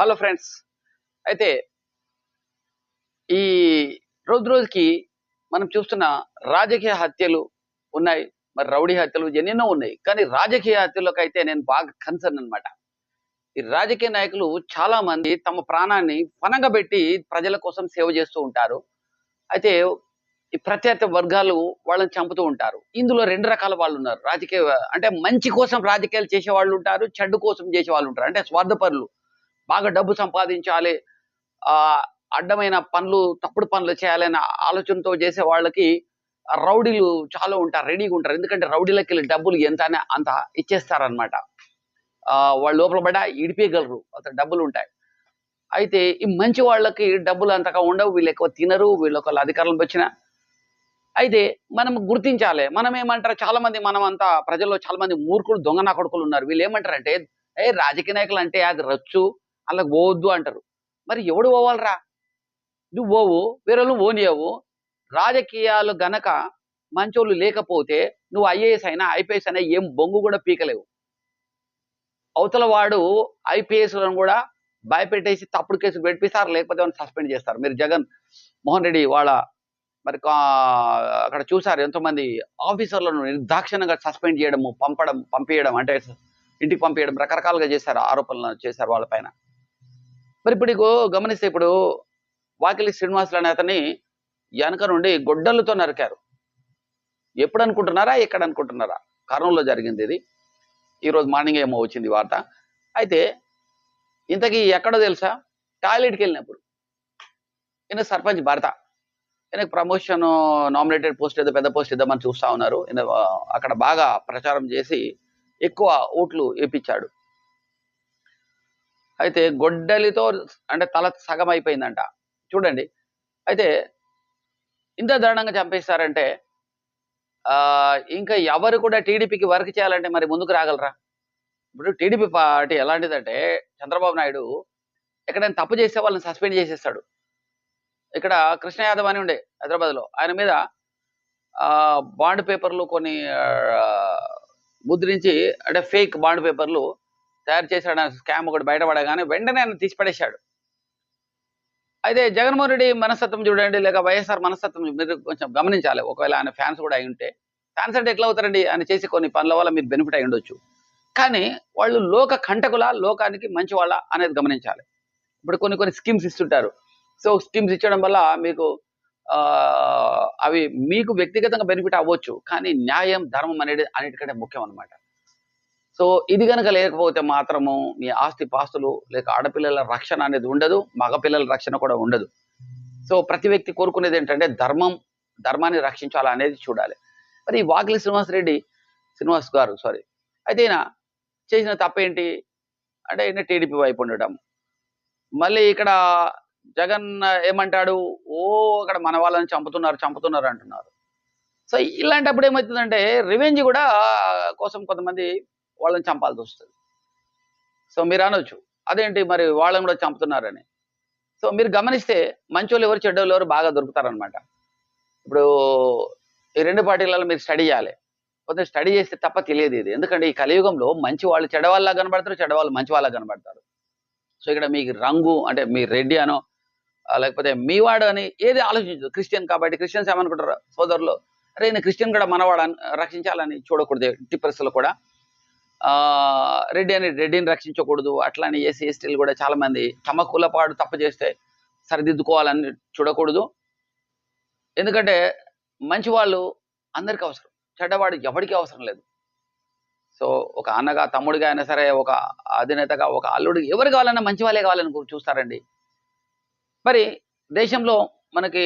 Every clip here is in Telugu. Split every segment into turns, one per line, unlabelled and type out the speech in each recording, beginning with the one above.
Hello friends. అయితే ఈ రోజు రోజుకి మనం చూస్తున్న రాజకీయ హత్యలు ఉన్నాయి. మరి రౌడీ హత్యలు ఎన్నెన్నో ఉన్నాయి. కానీ రాజకీయ హత్యలకు అయితే నేను బాగా కన్సర్న్ అన్నమాట. ఈ రాజకీయ నాయకులు చాలా మంది తమ ప్రాణాన్ని పనంగా పెట్టి ప్రజల కోసం సేవ చేస్తూ ఉంటారు. అయితే ఈ ప్రత్యర్థి వర్గాలు వాళ్ళని చంపుతూ ఉంటారు. ఇందులో రెండు రకాల వాళ్ళు ఉన్నారు. రాజకీయ అంటే మంచి కోసం రాజకీయాలు చేసే వాళ్ళు ఉంటారు చెడ్డు కోసం చేసే వాళ్ళు ఉంటారు. అంటే స్వార్థపరులు. బాగా డబ్బు సంపాదించాలి. ఆ అడ్డమైన పనులు తప్పుడు పనులు చేయాలనే ఆలోచనతో చేసే వాళ్ళకి రౌడీలు చాలా ఉంటారు రెడీగా ఉంటారు. ఎందుకంటే రౌడీలకి వెళ్ళి డబ్బులు ఎంత అంత ఇచ్చేస్తారనమాట వాళ్ళు లోపల పడ ఇడిపేయగలరు అంత డబ్బులు ఉంటాయి. అయితే ఈ మంచి వాళ్ళకి డబ్బులు అంతగా ఉండవు వీళ్ళు ఎక్కువ తినరు వీళ్ళు ఒకళ్ళు అధికారులకు వచ్చిన. అయితే మనం గుర్తించాలి. మనం ఏమంటారు? చాలా మంది మనం అంతా ప్రజల్లో చాలా మంది మూర్ఖులు దొంగ నా కొడుకులు ఉన్నారు. వీళ్ళు ఏమంటారంటే ఏ రాజకీయ నాయకులు అంటే అది రచ్చు అలా పోవద్దు అంటారు. మరి ఎవడు పోవాలరా? నువ్వు పోవు వేరే వాళ్ళు రాజకీయాలు గనక మంచోళ్ళు లేకపోతే నువ్వు ఐఏఎస్ అయినా ఐపీఎస్ అయినా ఏం బొంగు కూడా పీకలేవు. అవతల వాడు ఐపీఎస్లను కూడా భయపెట్టేసి తప్పుడు కేసు పెట్టిస్తారు లేకపోతే సస్పెండ్ చేస్తారు. మీరు జగన్ మోహన్ రెడ్డి వాళ్ళ మరి కా- అక్కడ చూసారు ఎంతోమంది ఆఫీసర్లను నిర్దాక్షిణ్యంగా సస్పెండ్ చేయడము పంపడం పంపించడం అంటే ఇంటికి పంపించడం రకరకాలుగా చేశారు ఆరోపణలు చేశారు వాళ్ళపైన మరి ఇప్పుడు ఇగో గమనిస్తే ఇప్పుడు వాకిలి శ్రీనివాసులు అనే వెనక నుండి గొడ్డలతో నరికారు. ఎప్పుడు అనుకుంటున్నారా ఎక్కడ అనుకుంటున్నారా కర్నూలులో జరిగింది ఇది. ఈరోజు మార్నింగ్ ఏమో వచ్చింది వార్త. అయితే ఇంతకీ ఎక్కడో తెలుసా? టాయిలెట్కి వెళ్ళినప్పుడు. ఈయన సర్పంచ్ భర్త. ఈయనకు ప్రమోషన్ నామినేటెడ్ పోస్ట్ ఏదో పెద్ద పోస్ట్ ఇద్దామని చూస్తూ ఉన్నారు. ఈయన అక్కడ బాగా ప్రచారం చేసి ఎక్కువ ఓట్లు వేపించాడు. అయితే గొడ్డలితో అంటే తల సగం అయిపోయిందంట చూడండి. అయితే ఇంత దారుణంగా చంపేస్తారంటే ఆ, ఇంకా ఎవరు కూడా టీడీపీకి వర్క్ చేయాలంటే మరి ముందుకు రాగలరా? ఇప్పుడు టీడీపీ పార్టీ ఎలాంటిదంటే చంద్రబాబు నాయుడు ఎక్కడైనా తప్పు చేస్తే వాళ్ళని సస్పెండ్ చేసేస్తాడు. ఇక్కడ కృష్ణ యాదవ్ అని ఉండే హైదరాబాద్లో. ఆయన మీద ఆ, బాండ్ పేపర్లు కొన్ని ముద్రించి అంటే ఫేక్ బాండ్ పేపర్లు తయారు చేశాడు స్కామ్ ఒకటి బయటపడగానే వెంటనే ఆయన తీసిపడేశాడు. అయితే జగన్మోహన్ రెడ్డి మనస్తత్వం చూడండి లేక వైఎస్ఆర్ మనస్తత్వం మీరు కొంచెం గమనించాలి. ఒకవేళ ఆయన ఫ్యాన్స్ కూడా అయి ఉంటే. ఫ్యాన్స్ అంటే ఎట్లా అవుతారండి? ఆయన చేసే కొన్ని పనుల వల్ల మీరు బెనిఫిట్ అయి ఉండొచ్చు. కానీ వాళ్ళు లోక కంటకుల లోకానికి మంచి వాళ్ళ అనేది గమనించాలి. ఇప్పుడు కొన్ని కొన్ని స్కీమ్స్ ఇస్తుంటారు. సో స్కీమ్స్ ఇచ్చడం వల్ల మీకు అవి మీకు వ్యక్తిగతంగా బెనిఫిట్ అవ్వచ్చు. కానీ న్యాయం ధర్మం అనేది అన్నిటికంటే ముఖ్యం అన్నమాట సో ఇది కనుక లేకపోతే మాత్రము మీ ఆస్తి పాస్తులు లేక ఆడపిల్లల రక్షణ అనేది ఉండదు మగపిల్లల రక్షణ కూడా ఉండదు. సో ప్రతి వ్యక్తి కోరుకునేది ఏంటంటే ధర్మం ధర్మాన్ని రక్షించాలా అనేది చూడాలి. మరి ఈ వాకిలి శ్రీనివాస్ రెడ్డి శ్రీనివాస్ గారు సారీ అయితే ఈయన చేసిన తప్పేంటి? అంటే ఈయన టీడీపీ వైపు ఉండటం. మళ్ళీ ఇక్కడ జగన్ ఏమంటాడు? ఓ అక్కడ మన వాళ్ళని చంపుతున్నారు చంపుతున్నారు అంటున్నారు. సో ఇలాంటప్పుడు ఏమవుతుందంటే రివెంజ్ కూడా కోసం కొంతమంది వాళ్ళని చంపాల్సి వస్తుంది. సో మీరు అనొచ్చు. అదేంటి మరి వాళ్ళని కూడా చంపుతున్నారని. సో మీరు గమనిస్తే మంచోళ్ళు ఎవరు చెడ్డోళ్ళు ఎవరు బాగా దొరుకుతారనమాట ఇప్పుడు ఈ రెండు పార్టీలలో మీరు స్టడీ చేయాలి. కొంచెం స్టడీ చేస్తే తప్ప తెలియదు ఇది. ఎందుకంటే ఈ కలియుగంలో మంచి వాళ్ళు చెడవాళ్ళ కనబడతారు చెడవాళ్ళు మంచి వాళ్ళ కనబడతారు. సో ఇక్కడ మీకు రంగు అంటే మీ రెడ్డి అనో లేకపోతే మీవాడు అని ఏది ఆలోచించదు. క్రిస్టియన్ కాబట్టి క్రిస్టియన్స్ ఏమనుకుంటారు? సోదరులు అరే నేను క్రిస్టియన్ కూడా మనవాడని రక్షించాలని చూడకూడదు. టిప్పర్స్లో కూడా రెడ్డి అని రెడ్డిని రక్షించకూడదు అట్లానే ఏసీ ఎస్టీలు కూడా చాలా మంది తమ కులపాడు తప్పు చేస్తే సరిదిద్దుకోవాలని చూడకూడదు. ఎందుకంటే మంచి వాళ్ళు అందరికీ అవసరం చెడ్డవాడు ఎవరికి అవసరం లేదు. సో ఒక అన్నగా తమ్ముడిగా అయినా సరే ఒక అధినేతగా ఒక అల్లుడు ఎవరు కావాలన్నా మంచి వాళ్ళే కావాలని చూస్తారండి. మరి దేశంలో మనకి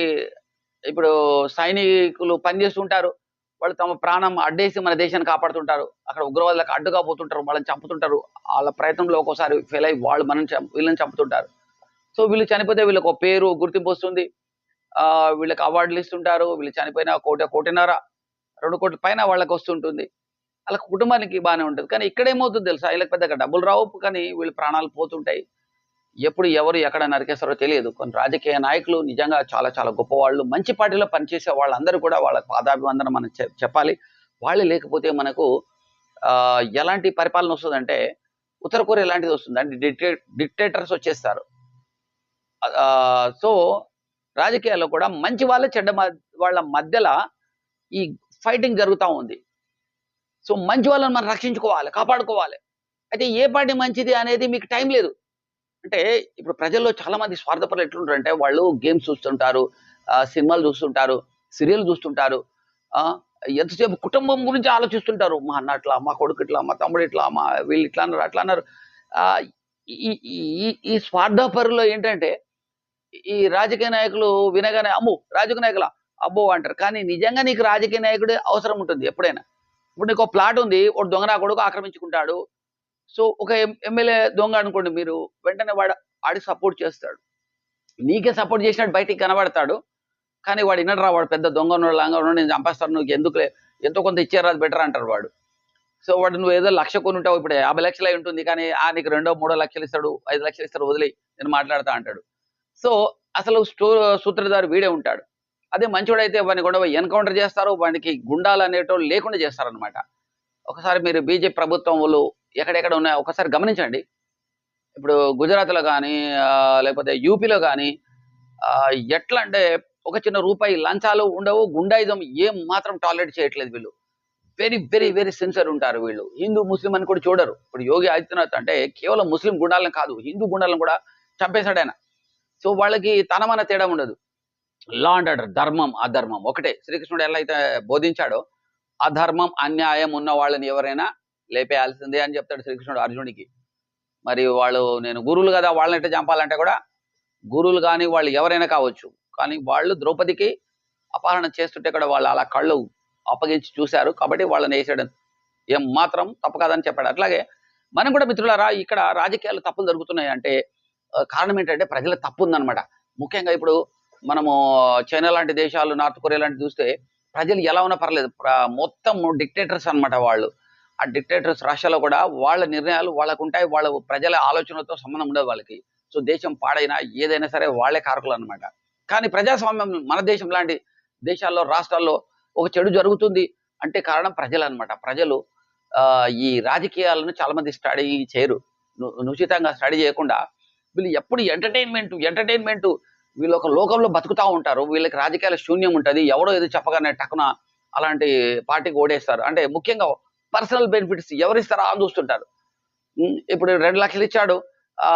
ఇప్పుడు సైనికులు పనిచేస్తుంటారు వాళ్ళు తమ ప్రాణం అడ్డేసి మన దేశాన్ని కాపాడుతుంటారు. అక్కడ ఉగ్రవాదులకు అడ్డుగా పోతుంటారు వాళ్ళని చంపుతుంటారు. వాళ్ళ ప్రయత్నంలో ఒక్కోసారి ఫెయిల్ అయ్యి వాళ్ళు మనం వీళ్ళని చంపుతుంటారు. సో వీళ్ళు చనిపోతే వీళ్ళకి ఒక పేరు గుర్తింపు వస్తుంది. ఆ వీళ్ళకి అవార్డులు ఇస్తుంటారు వీళ్ళు చనిపోయిన కోటి కోటిన్నర రెండు కోట్ల పైన వాళ్ళకి వస్తుంటుంది. వాళ్ళ కుటుంబానికి బాగానే ఉంటుంది. కానీ ఇక్కడ ఏమవుతుంది తెలుసా? వీళ్ళకి పెద్దగా డబ్బులు రావు. కానీ వీళ్ళ ప్రాణాలు పోతుంటాయి. ఎప్పుడు ఎవరు ఎక్కడ నరికేస్తారో తెలియదు. కొన్ని రాజకీయ నాయకులు నిజంగా చాలా చాలా గొప్పవాళ్ళు. మంచి పార్టీలో పనిచేసే వాళ్ళందరూ కూడా వాళ్ళ పాదాభివందనం మనం చెప్పాలి. వాళ్ళు లేకపోతే మనకు ఎలాంటి పరిపాలన వస్తుందంటే ఉత్తర కొరియా లాంటిది వస్తుంది అంటే డిక్టే డిక్టేటర్స్ వచ్చేస్తారు. సో రాజకీయాల్లో కూడా మంచి వాళ్ళ చెడ్డ వాళ్ళ మధ్యలో ఈ ఫైటింగ్ జరుగుతూ ఉంది. సో మంచి వాళ్ళని మనం రక్షించుకోవాలి కాపాడుకోవాలి. అయితే ఏ పార్టీ మంచిది అనేది మీకు టైం లేదు. అంటే ఇప్పుడు ప్రజల్లో చాలా మంది స్వార్థపరులు ఎట్లుంటారు అంటే వాళ్ళు గేమ్స్ చూస్తుంటారు సినిమాలు చూస్తుంటారు సీరియల్ చూస్తుంటారు. ఆ, ఎంతసేపు కుటుంబం గురించి ఆలోచిస్తుంటారు. మా అన్న ఇట్లా మా కొడుకు ఇట్లా మా తమ్ముడు ఇట్లా మా వీళ్ళు ఇట్లా అన్నారు అట్లా అన్నారు. ఆ, ఈ ఈ- స్వార్థపరులో ఏంటంటే ఈ రాజకీయ నాయకులు వినగానే అమ్ము రాజకీయ నాయకుల? అబ్బో అంటారు. కానీ నిజంగా నీకు రాజకీయ నాయకుడే అవసరం ఉంటుంది ఎప్పుడైనా. ఇప్పుడు నీకు ప్లాట్ ఉంది ఒక దొంగ నా కొడుకు ఆక్రమించుకుంటాడు సో ఒక ఎం- ఎమ్మెల్యే దొంగ అనుకోండి మీరు వెంటనే వాడు ఆడి సపోర్ట్ చేస్తాడు. నీకే సపోర్ట్ చేసినట్టు బయటికి కనబడతాడు. కానీ వాడు వినడరా వాడు పెద్ద దొంగ ఉన్నాడు లాగా ఉన్నాడు నేను చంపేస్తాను నువ్వు ఎందుకులే ఎంతో కొంత ఇచ్చారు అది బెటర్ అంటారు వాడు. సో వాడు నువ్వు ఏదో లక్ష కొని ఉంటావు ఇప్పుడు యాభై లక్షలు అయి ఉంటుంది కానీ ఆ నీకు రెండో మూడో లక్షలు ఇస్తాడు ఐదు లక్షలు ఇస్తాడు వదిలే నేను మాట్లాడతా అంటాడు. సో అసలు స్టో సూత్రధారి వీడే ఉంటాడు. అదే మంచోడైతే వాడిని కూడా ఎన్కౌంటర్ చేస్తారు వాడికి గుండాలు అనేటోళ్ళు లేకుండా చేస్తారనమాట ఒకసారి మీరు బీజేపీ ప్రభుత్వం వాళ్ళు ఎక్కడెక్కడ ఉన్నాయో ఒకసారి గమనించండి. ఇప్పుడు గుజరాత్లో కానీ లేకపోతే యూపీలో కానీ ఎట్లా అంటే ఒక చిన్న రూపాయి లంచాలు ఉండవు గుండాయిజం ఏం మాత్రం టాలరేట్ చేయట్లేదు వీళ్ళు. వెరీ వెరీ వెరీ సిన్సియర్ ఉంటారు వీళ్ళు. హిందూ ముస్లిం అని కూడా చూడరు. ఇప్పుడు యోగి ఆదిత్యనాథ్ అంటే కేవలం ముస్లిం గుండాలను కాదు హిందూ గుండాలను కూడా చంపేశాడు ఆయన. సో వాళ్ళకి తనమన తేడా ఉండదు. లా అండ్ ఆర్డర్ ధర్మం అధర్మం ఒకటే. శ్రీకృష్ణుడు ఎలా అయితే బోధించాడో అధర్మం అన్యాయం ఉన్న వాళ్ళని ఎవరైనా లేపేయాల్సిందే అని చెప్తాడు శ్రీకృష్ణుడు అర్జునుడికి. మరి వాళ్ళు నేను గురువులు కదా వాళ్ళని ఎట్లా చంపాలంటే కూడా గురువులు కానీ వాళ్ళు ఎవరైనా కావచ్చు కానీ వాళ్ళు ద్రౌపదికి అపహరణ చేస్తుంటే కూడా వాళ్ళు అలా కళ్ళు అప్పగించి చూశారు కాబట్టి వాళ్ళని వేసాడు ఏం మాత్రం తప్పు కాదని చెప్పాడు. అట్లాగే మనం కూడా మిత్రులారా ఇక్కడ రాజకీయాలు తప్పులు జరుగుతున్నాయి అంటే కారణం ఏంటంటే ప్రజల తప్పు ఉందన్నమాట. ముఖ్యంగా ఇప్పుడు మనము చైనా లాంటి దేశాలు నార్త్ కొరియా లాంటి చూస్తే ప్రజలు ఎలా ఉన్నా పర్లేదు. మొత్తం డిక్టేటర్స్ అన్నమాట వాళ్ళు. ఆ డిక్టేటర్స్ రాష్ట్రాల్లో కూడా వాళ్ళ నిర్ణయాలు వాళ్ళకు ఉంటాయి వాళ్ళ ప్రజల ఆలోచనలతో సంబంధం ఉండదు వాళ్ళకి. సో దేశం పాడైనా ఏదైనా సరే వాళ్ళే కారకులు అనమాట కానీ ప్రజాస్వామ్యం మన దేశం లాంటి దేశాల్లో రాష్ట్రాల్లో ఒక చెడు జరుగుతుంది అంటే కారణం ప్రజలు అనమాట ప్రజలు ఈ రాజకీయాలను చాలా మంది స్టడీ చేయరు. నుచితంగా స్టడీ చేయకుండా వీళ్ళు ఎప్పుడు ఎంటర్టైన్మెంట్ ఎంటర్టైన్మెంట్ వీళ్ళు ఒక లోకంలో బతుకుతా ఉంటారు. వీళ్ళకి రాజకీయాల శూన్యం ఉంటుంది. ఎవడో ఏదో చెప్పగానే టక్కున అలాంటి పార్టీకి ఓడేస్తారు. అంటే ముఖ్యంగా పర్సనల్ బెనిఫిట్స్ ఎవరిస్తారా అని చూస్తుంటారు. ఇప్పుడు రెండు లక్షలు ఇచ్చాడు ఆ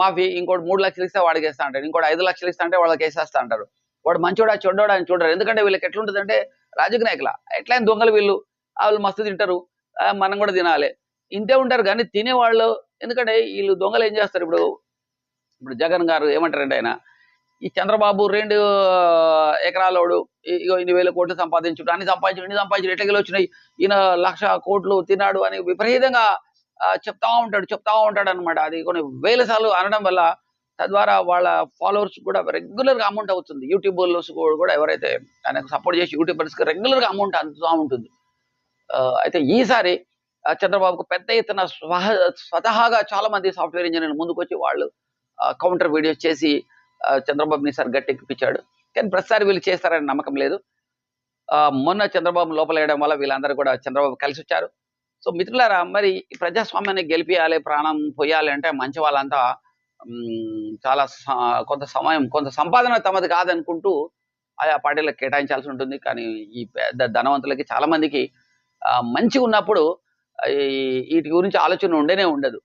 మాఫీ ఇంకోటి మూడు లక్షలు ఇస్తే వాడికి వేస్తా అంటారు ఇంకోటి ఐదు లక్షలు ఇస్తా అంటే వాళ్ళకి వేసేస్తా అంటారు వాడు మంచోడా చెడ్డోడా అని చూడరు. ఎందుకంటే వీళ్ళకి ఎట్లుంటుంది అంటే రాజకీయ నాయకుల. ఎట్లయిన దొంగలు వీళ్ళు వాళ్ళు మస్తు తింటారు మనం కూడా తినాలి. ఇంతే ఉంటారు కానీ తినేవాళ్ళు ఎందుకంటే వీళ్ళు దొంగలు ఏం చేస్తారు ఇప్పుడు? ఇప్పుడు జగన్ గారు ఏమంటారంటే ఆయన ఈ చంద్రబాబు రెండు ఎకరాలోడు ఇగో ఇన్ని వేల కోట్లు సంపాదించుడు. అన్ని సంపాదించుడు ఇన్ని సంపాదించుడు ఎట్లకెళ్ళి వచ్చినాయి ఈయన లక్ష కోట్లు తిన్నాడు అని విపరీతంగా చెప్తా ఉంటాడు చెప్తా ఉంటాడు అనమాట అది కొన్ని వేల సార్లు అనడం వల్ల తద్వారా వాళ్ళ ఫాలోవర్స్ కూడా రెగ్యులర్గా అమౌంట్ అవుతుంది. యూట్యూబర్స్ కూడా ఎవరైతే ఆయనకు సపోర్ట్ చేసి యూట్యూబర్స్కి కి అమౌంట్ అందుతూ ఉంటుంది. ఆ, అయితే ఈసారి ఆ, చంద్రబాబుకు పెద్ద ఎత్తున స్వహ స్వతహాగా చాలా మంది సాఫ్ట్వేర్ ఇంజనీర్లు ముందుకు వచ్చి వాళ్ళు కౌంటర్ వీడియోస్ చేసి చంద్రబాబుని సార్ గట్టెక్కిపించాడు కానీ ప్రతిసారి వీళ్ళు చేస్తారని నమ్మకం లేదు. మొన్న చంద్రబాబు లోపల వేయడం వల్ల వీళ్ళందరూ కూడా చంద్రబాబు కలిసి వచ్చారు. సో మిత్రులారా మరి ఈ ప్రజాస్వామ్యాన్ని గెలిపియాలి ప్రాణం పోయాలి అంటే మంచి వాళ్ళంతా చాలా కొంత సమయం కొంత సంపాదన తమది కాదనుకుంటూ ఆయా పార్టీలకు కేటాయించాల్సి ఉంటుంది. కానీ ఈ పెద్ద ధనవంతులకి చాలా మందికి మంచి ఉన్నప్పుడు ఈ- వీటి గురించి ఆలోచన ఉండనే ఉండదు.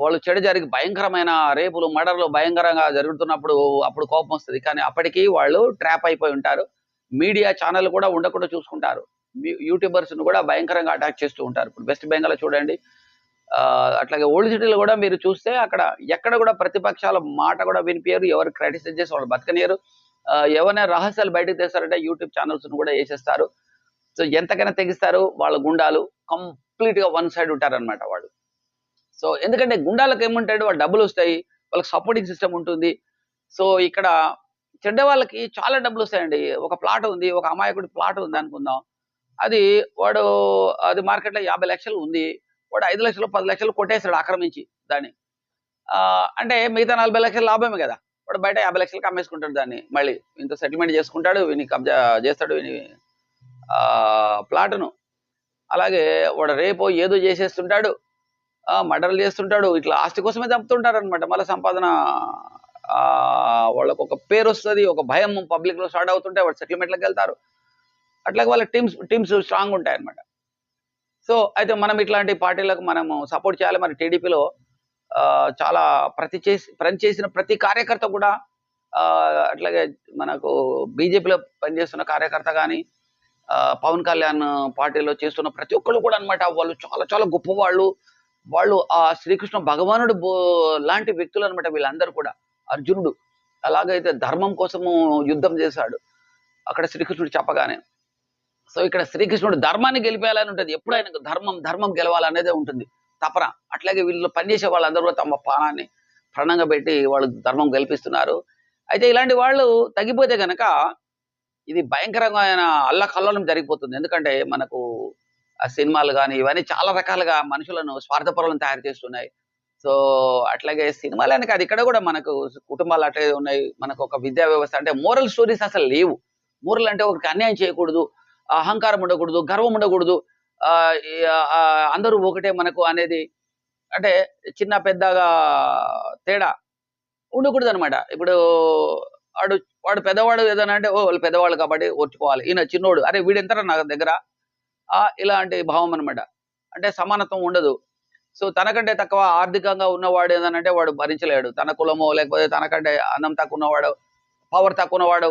వాళ్ళు చెడు జరిగి భయంకరమైన రేపులు మర్డర్లు భయంకరంగా జరుగుతున్నప్పుడు అప్పుడు కోపం వస్తుంది. కానీ అప్పటికి వాళ్ళు ట్రాప్ అయిపోయి ఉంటారు. మీడియా ఛానల్ కూడా ఉండకుండా చూసుకుంటారు. యూట్యూబర్స్ను కూడా భయంకరంగా అటాక్ చేస్తూ ఉంటారు. ఇప్పుడు వెస్ట్ బెంగాల్ చూడండి. ఆ, అట్లాగే ఓల్డ్ సిటీలో కూడా మీరు చూస్తే అక్కడ ఎక్కడ కూడా ప్రతిపక్షాల మాట కూడా వినిపించారు ఎవరు క్రిటిసైజ్ చేసి వాళ్ళు బతకనియరు. ఎవరైనా రహస్యాలు బయటకు తెస్తారంటే యూట్యూబ్ ఛానల్స్ను కూడా వేసేస్తారు. సో ఎంతకైనా తెగిస్తారు వాళ్ళ గుండాలు. కంప్లీట్గా వన్ సైడ్ ఉంటారన్నమాట వాళ్ళు. సో ఎందుకంటే గుండాలకు ఏముంటాడు? వాళ్ళు డబ్బులు వస్తాయి. వాళ్ళకి సపోర్టింగ్ సిస్టమ్ ఉంటుంది. సో ఇక్కడ చెడ్డ వాళ్ళకి చాలా డబ్బులు వస్తాయండి. ఒక ప్లాట్ ఉంది. ఒక అమాయకుడి ప్లాట్ ఉంది అనుకుందాం. అది వాడు అది మార్కెట్లో యాభై లక్షలు ఉంది. వాడు ఐదు లక్షలు పది లక్షలు కొట్టేస్తాడు ఆక్రమించి దాన్ని. అంటే మిగతా నలభై లక్షలు లాభమే కదా. వాడు బయట యాభై లక్షలకు అమ్మేసుకుంటాడు దాన్ని మళ్ళీ. ఇంత సెటిల్మెంట్ చేసుకుంటాడు విని కబ్జా చేస్తాడు విని ఆ, ప్లాట్ను అలాగే వాడు రేపు ఏదో చేసేస్తుంటాడు. మర్డర్లు చేస్తుంటాడు. ఇట్లా ఆస్తి కోసమే చంపుతుంటారు అనమాట మళ్ళీ సంపాదన వాళ్ళకు ఒక పేరు వస్తుంది ఒక భయం పబ్లిక్లో స్టార్ట్ అవుతుంటే వాళ్ళు సెటిల్మెంట్లకు వెళ్తారు. అట్లాగే వాళ్ళ టీమ్స్ టీమ్స్ స్ట్రాంగ్ ఉంటాయి అనమాట సో అయితే మనం ఇట్లాంటి పార్టీలకు మనము సపోర్ట్ చేయాలి. మరి టీడీపీలో చాలా ప్రతి చేసి పని చేసిన ప్రతి కార్యకర్త కూడా అట్లాగే మనకు బీజేపీలో పనిచేస్తున్న కార్యకర్త కానీ పవన్ కళ్యాణ్ పార్టీలో చేస్తున్న ప్రతి ఒక్కళ్ళు కూడా అనమాట వాళ్ళు చాలా చాలా గొప్పవాళ్ళు. వాళ్ళు ఆ శ్రీకృష్ణ భగవానుడు బో- లాంటి వ్యక్తులు అనమాట వీళ్ళందరూ కూడా. అర్జునుడు. అలాగైతే ధర్మం కోసము యుద్ధం చేశాడు. అక్కడ శ్రీకృష్ణుడు చెప్పగానే. సో ఇక్కడ శ్రీకృష్ణుడు ధర్మాన్ని గెలిపేయాలని ఉంటుంది. ఎప్పుడు ఆయనకు ధర్మం ధర్మం గెలవాలనేదే ఉంటుంది. తపన. అట్లాగే వీళ్ళు పనిచేసే వాళ్ళందరూ కూడా తమ ప్రాణాన్ని ప్రాణంగా పెట్టి వాళ్ళు ధర్మం గెలిపిస్తున్నారు. అయితే ఇలాంటి వాళ్ళు తగ్గిపోతే గనక ఇది భయంకరమైన అల్లకల్లోలం జరిగిపోతుంది. ఎందుకంటే మనకు సినిమాలు కానీ ఇవన్నీ చాలా రకాలుగా మనుషులను స్వార్థపరులను తయారు చేస్తున్నాయి. సో అట్లాగే సినిమాలనే కాదు ఇక్కడ కూడా మనకు కుటుంబాలు అట్లే ఉన్నాయి. మనకు ఒక విద్యా వ్యవస్థ అంటే మోరల్ స్టోరీస్ అసలు లేవు. మోరల్ అంటే ఒకరికి అన్యాయం చేయకూడదు అహంకారం ఉండకూడదు గర్వం ఉండకూడదు. ఆ, అందరూ ఒకటే మనకు అనేది అంటే చిన్న పెద్దగా తేడా ఉండకూడదు అనమాట ఇప్పుడు వాడు వాడు పెద్దవాడు ఏదైనా అంటే ఓ వాళ్ళు పెద్దవాళ్ళు కాబట్టి ఓర్చుకోవాలి. ఈయన చిన్నోడు. అరే వీడు ఎంతరా నా దగ్గర? ఇలాంటి భావం అనమాట అంటే సమానత్వం ఉండదు. సో తనకంటే తక్కువ ఆర్థికంగా ఉన్నవాడు ఏదనంటే వాడు భరించలేడు. తన కులమో లేకపోతే తనకంటే అన్నం తక్కువ ఉన్నవాడు పవర్ తక్కువ ఉన్నవాడు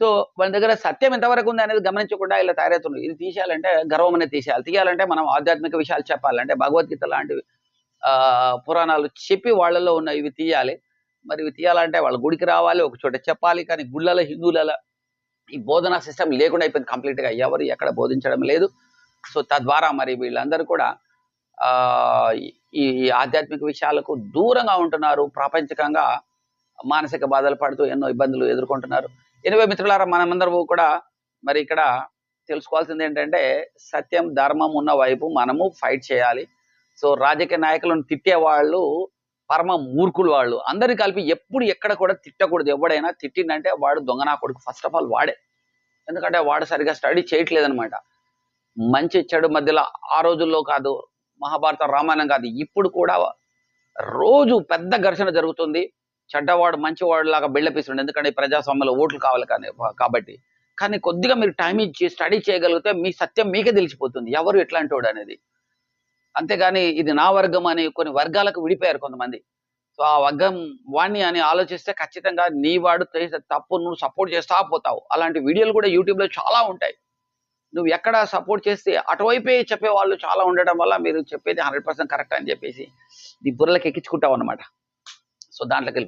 సో మన దగ్గర సత్యం ఎంతవరకు ఉంది అనేది గమనించకుండా ఇలా తయారవుతుంది ఇది తీసేయాలంటే గర్వం అనేది తీసేయాలి. తీయాలంటే మనం ఆధ్యాత్మిక విషయాలు చెప్పాలంటే భగవద్గీత లాంటివి ఆ పురాణాలు చెప్పి వాళ్ళలో ఉన్న ఇవి తీయాలి. మరి ఇవి తీయాలంటే వాళ్ళ గుడికి రావాలి ఒక చోట చెప్పాలి. కానీ గుళ్ళలో హిందువులలో ఈ బోధనా సిస్టమ్ లేకుండా అయిపోయింది కంప్లీట్గా. ఎవరు ఎక్కడ బోధించడం లేదు. సో తద్వారా మరి వీళ్ళందరూ కూడా ఈ ఈ ఆధ్యాత్మిక విషయాలకు దూరంగా ఉంటున్నారు. ప్రాపంచికంగా మానసిక బాధలు పడుతూ ఎన్నో ఇబ్బందులు ఎదుర్కొంటున్నారు. ఎనివే మిత్రులారా మనమందరము కూడా మరి ఇక్కడ తెలుసుకోవాల్సింది ఏంటంటే సత్యం ధర్మం ఉన్న వైపు మనము ఫైట్ చేయాలి. సో రాజకీయ నాయకులను తిట్టే వాళ్ళు పరమ మూర్ఖులు వాళ్ళు. అందరిని కలిపి ఎప్పుడు ఎక్కడ కూడా తిట్టకూడదు. ఎవడైనా తిట్టిందంటే వాడు దొంగ నా కొడుకు. ఫస్ట్ ఆఫ్ ఆల్ వాడే. ఎందుకంటే వాడు సరిగా స్టడీ చేయట్లేదనమాట మంచి చెడు మధ్యలో ఆ రోజుల్లో కాదు మహాభారత రామాయణం కాదు. ఇప్పుడు కూడా రోజు పెద్ద ఘర్షణ జరుగుతుంది. చెడ్డవాడు మంచివాడు లాగా బిళ్ళపిస్తుండే ఎందుకంటే ఈ ప్రజాస్వామ్యంలో ఓట్లు కావాలి కానీ కాబట్టి. కానీ కొద్దిగా మీరు టైం ఇచ్చి స్టడీ చేయగలిగితే మీ సత్యం మీకే తెలిసిపోతుంది. ఎవరు ఎట్లాంటి వాడు అనేది? అంతేగాని ఇది నా వర్గం అని కొన్ని వర్గాలకు విడిపోయారు కొంతమంది. సో ఆ వర్గం వాణ్ణి అని ఆలోచిస్తే ఖచ్చితంగా నీ వాడు తప్పు నువ్వు సపోర్ట్ చేస్తా పోతావు. అలాంటి వీడియోలు కూడా యూట్యూబ్లో చాలా ఉంటాయి. నువ్వు ఎక్కడ సపోర్ట్ చేస్తే అటువైపే చెప్పే వాళ్ళు చాలా ఉండడం వల్ల మీరు చెప్పేది హండ్రెడ్ పర్సెంట్ కరెక్ట్ అని చెప్పేసి ఈ బుర్రలకు ఎక్కించుకుంటావు అనమాట సో దాంట్లోకి వెళ్ళి